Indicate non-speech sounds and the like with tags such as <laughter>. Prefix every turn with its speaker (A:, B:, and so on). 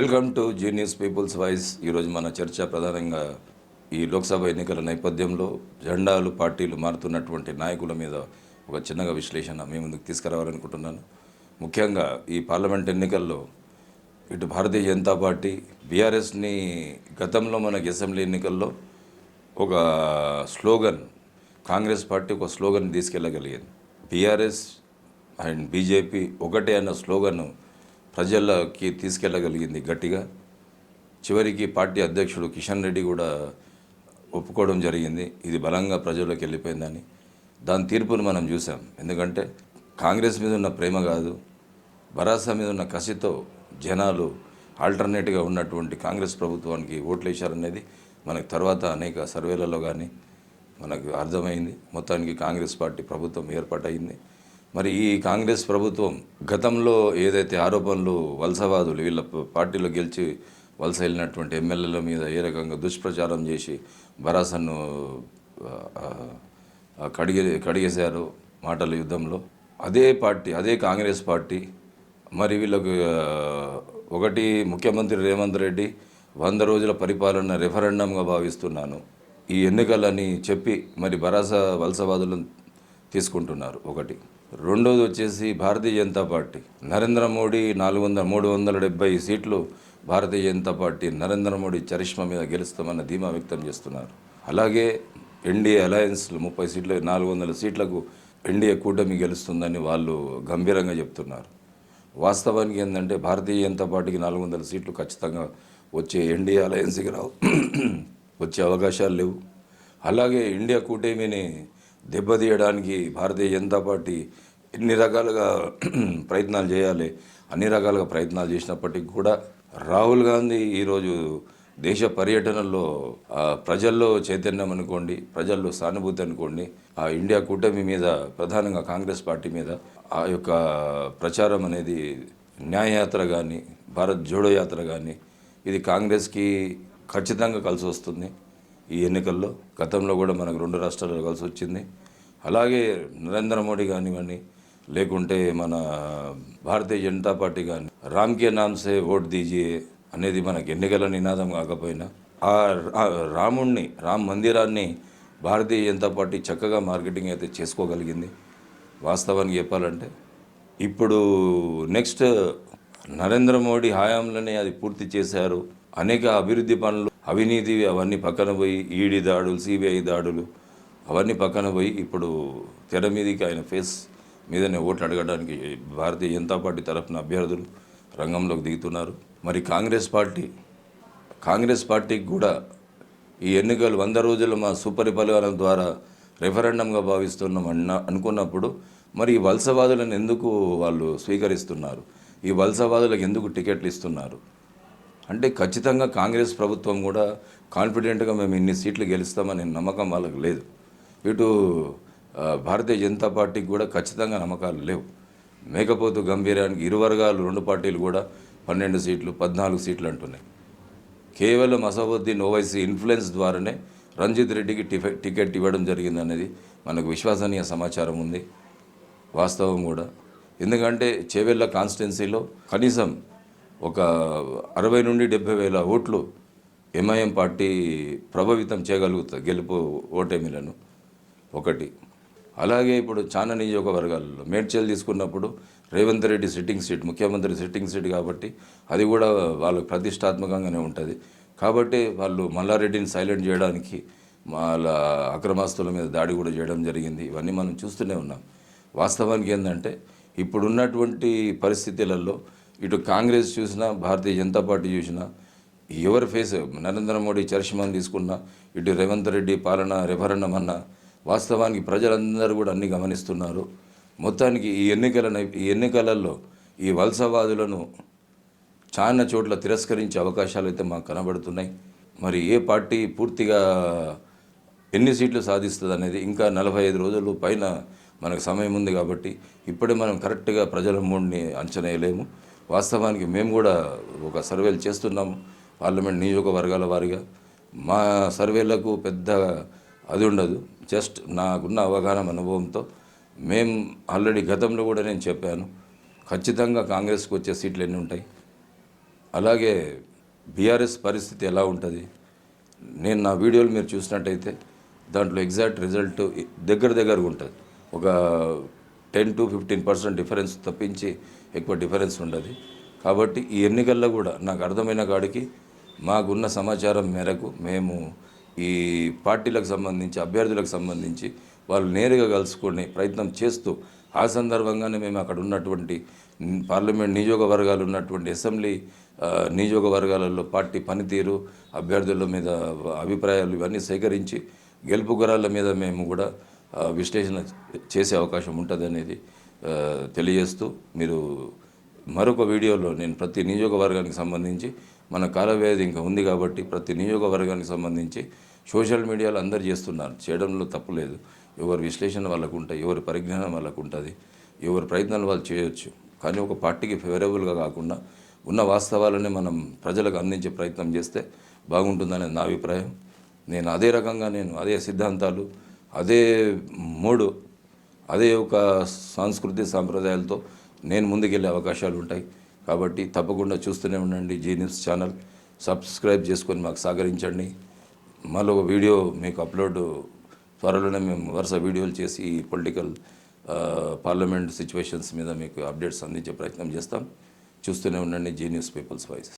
A: Welcome Zee news people's voice. ఈరోజు మన చర్చ ప్రధానంగా ఈ లోక్సభ ఎన్నికల నేపథ్యంలో జెండాలు పార్టీలు మారుతున్నటువంటి నాయకుల మీద ఒక చిన్నగా విశ్లేషణ మీ ముందుకు తీసుకురావాలనుకుంటున్నాను. ముఖ్యంగా ఈ పార్లమెంట్ ఎన్నికల్లో ఇటు భారతీయ జనతా పార్టీ బీఆర్ఎస్ని గతంలో మనకి అసెంబ్లీ ఎన్నికల్లో ఒక స్లోగన్ కాంగ్రెస్ పార్టీ ఒక స్లోగన్ తీసుకెళ్ళగలిగింది. బీఆర్ఎస్ అండ్ బీజేపీ ఒకటే అన్న స్లోగన్ ప్రజలకి తీసుకెళ్ళగలిగింది గట్టిగా. చివరికి పార్టీ అధ్యక్షుడు కిషన్ రెడ్డి కూడా ఒప్పుకోవడం జరిగింది. ఇది బలంగా ప్రజల్లోకి వెళ్ళిపోయిందని. దాని తీర్పును మనం చూసాం ఎందుకంటే కాంగ్రెస్ మీద ఉన్న ప్రేమ కాదు భరాసా మీద ఉన్న కసితో జనాలు ఆల్టర్నేట్గా ఉన్నటువంటి కాంగ్రెస్ ప్రభుత్వానికి ఓట్లు వేశారనేది మనకు తర్వాత అనేక సర్వేలలో కానీ మనకు అర్థమైంది. మొత్తానికి కాంగ్రెస్ పార్టీ ప్రభుత్వం ఏర్పాటైంది మరి ఈ కాంగ్రెస్ ప్రభుత్వం గతంలో ఏదైతే ఆరోపణలు వలసవాదులు వీళ్ళ పార్టీలో గెలిచి వలస వెళ్ళినటువంటి ఎమ్మెల్యేల మీద ఏ రకంగా దుష్ప్రచారం చేసి భరాసను కడిగే కడిగేశారు మాటల యుద్ధంలో. అదే పార్టీ అదే కాంగ్రెస్ పార్టీ మరి వీళ్ళకు ఒకటి ముఖ్యమంత్రి రేవంత్ రెడ్డి వంద రోజుల పరిపాలన రెఫరెండంగా భావిస్తున్నాను. ఈ ఎన్నికలని చెప్పి మరి బరాస వలసవాదులను తీసుకుంటున్నారు ఒకటి. రెండోది వచ్చేసి భారతీయ జనతా పార్టీ. నరేంద్ర మోడీ నాలుగు వందల మూడు వందల డెబ్బై సీట్లు భారతీయ జనతా పార్టీ నరేంద్ర మోడీ చరిష్మా మీద గెలుస్తామన్న ధీమా వ్యక్తం చేస్తున్నారు. అలాగే ఎన్డీఏ అలయన్స్లు ముప్పై సీట్లు నాలుగు వందల సీట్లకు ఎన్డీఏ కూటమి గెలుస్తుందని వాళ్ళు గంభీరంగా చెప్తున్నారు. వాస్తవానికి ఏంటంటే భారతీయ జనతా పార్టీకి నాలుగు వందల సీట్లు ఖచ్చితంగా వచ్చే ఎన్డీఏ అలయన్స్కి రావు. <clears throat> వచ్చే అవకాశాలు లేవు. అలాగే ఇండియా కూటమిని దెబ్బతీయడానికి భారతీయ జనతా పార్టీ ఎన్ని రకాలుగా <clears throat> ప్రయత్నాలు చేయాలి అన్ని రకాలుగా ప్రయత్నాలు చేసినప్పటికీ కూడా రాహుల్ గాంధీ ఈరోజు దేశ పర్యటనలో ప్రజల్లో చైతన్యం అనుకోండి ప్రజల్లో సానుభూతి అనుకోండి ఆ ఇండియా కూటమి మీద ప్రధానంగా కాంగ్రెస్ పార్టీ మీద ఆ యొక్క ప్రచారం అనేది న్యాయయాత్ర కానీ భారత్ జోడో యాత్ర కానీ ఇది కాంగ్రెస్కి ఖచ్చితంగా కలిసి వస్తుంది ఈ ఎన్నికల్లో గతంలో కూడా మనకు రెండు రాష్ట్రాలు కలిసి వచ్చింది. అలాగే నరేంద్ర మోడీ కానివ్వండి లేకుంటే మన భారతీయ జనతా పార్టీ కానీ రామ్ కే నామ్ సే ఓట్ దీజియే అనేది మనకి ఎన్నికల నినాదం కాకపోయినా ఆ ఆ రాముణ్ణి రామ్ మందిరాన్ని భారతీయ జనతా పార్టీ చక్కగా మార్కెటింగ్ అయితే చేసుకోగలిగింది. వాస్తవానికి చెప్పాలంటే ఇప్పుడు నెక్స్ట్ నరేంద్ర మోడీ హయాంలోనే అది పూర్తి చేశారు. అనేక అభివృద్ధి పనులు అవినీతి అవన్నీ పక్కన పోయి ఈడీ దాడులు సిబిఐ దాడులు అవన్నీ పక్కన పోయి ఇప్పుడు తెర మీదకి ఆయన ఫేస్ మీదనే ఓట్లు అడగడానికి భారతీయ జనతా పార్టీ తరఫున అభ్యర్థులు రంగంలోకి దిగుతున్నారు. మరి కాంగ్రెస్ పార్టీ కాంగ్రెస్ పార్టీకి కూడా ఈ ఎన్నికలు వంద రోజులు మా సుపరిపాలన ద్వారా రెఫరెండంగా భావిస్తున్నాం అన్న అనుకున్నప్పుడు మరి ఈ వలసవాదులను ఎందుకు వాళ్ళు స్వీకరిస్తున్నారు? ఈ వలసవాదులకు ఎందుకు టికెట్లు ఇస్తున్నారు? అంటే ఖచ్చితంగా కాంగ్రెస్ ప్రభుత్వం కూడా కాన్ఫిడెంట్గా మేము ఇన్ని సీట్లు గెలుస్తామనే నమ్మకం వాళ్ళకి లేదు. ఇటు భారతీయ జనతా పార్టీకి కూడా ఖచ్చితంగా నమ్మకాలు లేవు. మేకపోతు గంభీరానికి ఇరు వర్గాలు రెండు పార్టీలు కూడా పన్నెండు సీట్లు పద్నాలుగు సీట్లు అంటున్నాయి. కేవలం అసదుద్దీన్ ఓవైసీ ఇన్ఫ్లుయెన్స్ ద్వారానే రంజిత్ రెడ్డికి టికెట్ ఇవ్వడం జరిగిందనేది మనకు విశ్వసనీయ సమాచారం ఉంది. వాస్తవం కూడా. ఎందుకంటే చేవెళ్ళ కాన్స్టిట్యున్సీలో కనీసం ఒక అరవై నుండి డెబ్బై వేల ఓట్లు ఎంఐఎం పార్టీ ప్రభావితం చేయగలుగుతుంది గెలుపు ఓటమిలను. ఒకటి. అలాగే ఇప్పుడు చాలా నియోజకవర్గాల్లో మేడ్చల్ తీసుకున్నప్పుడు రేవంత్ రెడ్డి సిట్టింగ్ సీట్ ముఖ్యమంత్రి సిట్టింగ్ సీట్ కాబట్టి అది కూడా వాళ్ళకు ప్రతిష్టాత్మకంగానే ఉంటుంది. కాబట్టి వాళ్ళు మల్లారెడ్డిని సైలెంట్ చేయడానికి వాళ్ళ అక్రమాస్తుల మీద దాడి కూడా చేయడం జరిగింది. ఇవన్నీ మనం చూస్తూనే ఉన్నాం. వాస్తవానికి ఏంటంటే ఇప్పుడున్నటువంటి పరిస్థితులలో ఇటు కాంగ్రెస్ చూసినా భారతీయ జనతా పార్టీ చూసినా ఎవరి ఫేస్ నరేంద్ర మోడీ చరిష్మాని తీసుకున్నా ఇటు రేవంత్ రెడ్డి పాలన రెఫరెండం అన్న వాస్తవానికి ప్రజలందరూ కూడా అన్ని గమనిస్తున్నారు. మొత్తానికి ఈ ఎన్నికల ఈ ఎన్నికలలో ఈ వలసవాదులను చాలా చోట్ల తిరస్కరించే అవకాశాలు అయితే మాకు కనబడుతున్నాయి. మరి ఏ పార్టీ పూర్తిగా ఎన్ని సీట్లు సాధిస్తుంది అనేది ఇంకా నలభై ఐదు రోజులు పైన మనకు సమయం ఉంది కాబట్టి ఇప్పుడే మనం కరెక్ట్గా ప్రజల మూడిని అంచనా వేయలేము. వాస్తవానికి మేము కూడా ఒక సర్వేలు చేస్తున్నాము పార్లమెంట్ నియోజకవర్గాల వారిగా. మా సర్వేలకు పెద్ద అది ఉండదు జస్ట్ నాకున్న అవగాహన అనుభవంతో మేము ఆల్రెడీ గతంలో కూడా నేను చెప్పాను ఖచ్చితంగా కాంగ్రెస్కి వచ్చే సీట్లు ఎన్ని ఉంటాయి? అలాగే బీఆర్ఎస్ పరిస్థితి ఎలా ఉంటుంది? నేను నా వీడియోలు మీరు చూసినట్టయితే దాంట్లో ఎగ్జాక్ట్ రిజల్ట్ దగ్గర దగ్గరగా ఉంటుంది. ఒక ten to fifteen percent difference తప్పించి ఎక్కువ డిఫరెన్స్ ఉండదు. కాబట్టి ఈ ఎన్నికల్లో కూడా నాకు అర్థమైన కాడికి మాకున్న సమాచారం మేరకు మేము ఈ పార్టీలకు సంబంధించి అభ్యర్థులకు సంబంధించి వాళ్ళు నేరుగా కలుసుకునే ప్రయత్నం చేస్తూ ఆ సందర్భంగానే మేము అక్కడ ఉన్నటువంటి పార్లమెంట్ నియోజకవర్గాలు ఉన్నటువంటి అసెంబ్లీ నియోజకవర్గాలలో పార్టీ పనితీరు అభ్యర్థుల మీద అభిప్రాయాలు ఇవన్నీ సేకరించి గెలుపు గురాల మీద మేము కూడా విశ్లేషణ చేసే అవకాశం ఉంటుంది అనేది తెలియజేస్తూ మీరు మరొక వీడియోలో నేను ప్రతి నియోజకవర్గానికి సంబంధించి మన కాలవ్యాధి ఇంకా ఉంది కాబట్టి ప్రతి నియోజకవర్గానికి సంబంధించి సోషల్ మీడియాలో అందరు చేస్తున్నారు. చేయడంలో తప్పు లేదు. ఎవరి విశ్లేషణ వాళ్ళకు ఉంటాయి ఎవరి పరిజ్ఞానం వాళ్ళకు ఉంటుంది. ఎవరి ప్రయత్నాలు వాళ్ళు చేయొచ్చు. కానీ ఒక పార్టీకి ఫేవరబుల్గా కాకుండా ఉన్న వాస్తవాలని మనం ప్రజలకు అందించే ప్రయత్నం చేస్తే బాగుంటుందనేది నా అభిప్రాయం. నేను అదే రకంగా నేను అదే సిద్ధాంతాలు అదే మూడు అదే ఒక సంస్కృతి సాంప్రదాయాలతో నేను ముందుకెళ్ళే అవకాశాలు ఉంటాయి. కాబట్టి తప్పకుండా చూస్తూనే ఉండండి జీ న్యూస్ ఛానల్. సబ్స్క్రైబ్ చేసుకొని మాకు సహకరించండి. మళ్ళీ ఒక వీడియో మీకు అప్లోడ్ త్వరలోనే మేము వరుస వీడియోలు చేసి పొలిటికల్ పార్లమెంట్ సిచ్యువేషన్స్ మీద మీకు అప్డేట్స్ అందించే ప్రయత్నం చేస్తాం. చూస్తూనే ఉండండి జీ న్యూస్ పీపుల్స్ వాయిస్.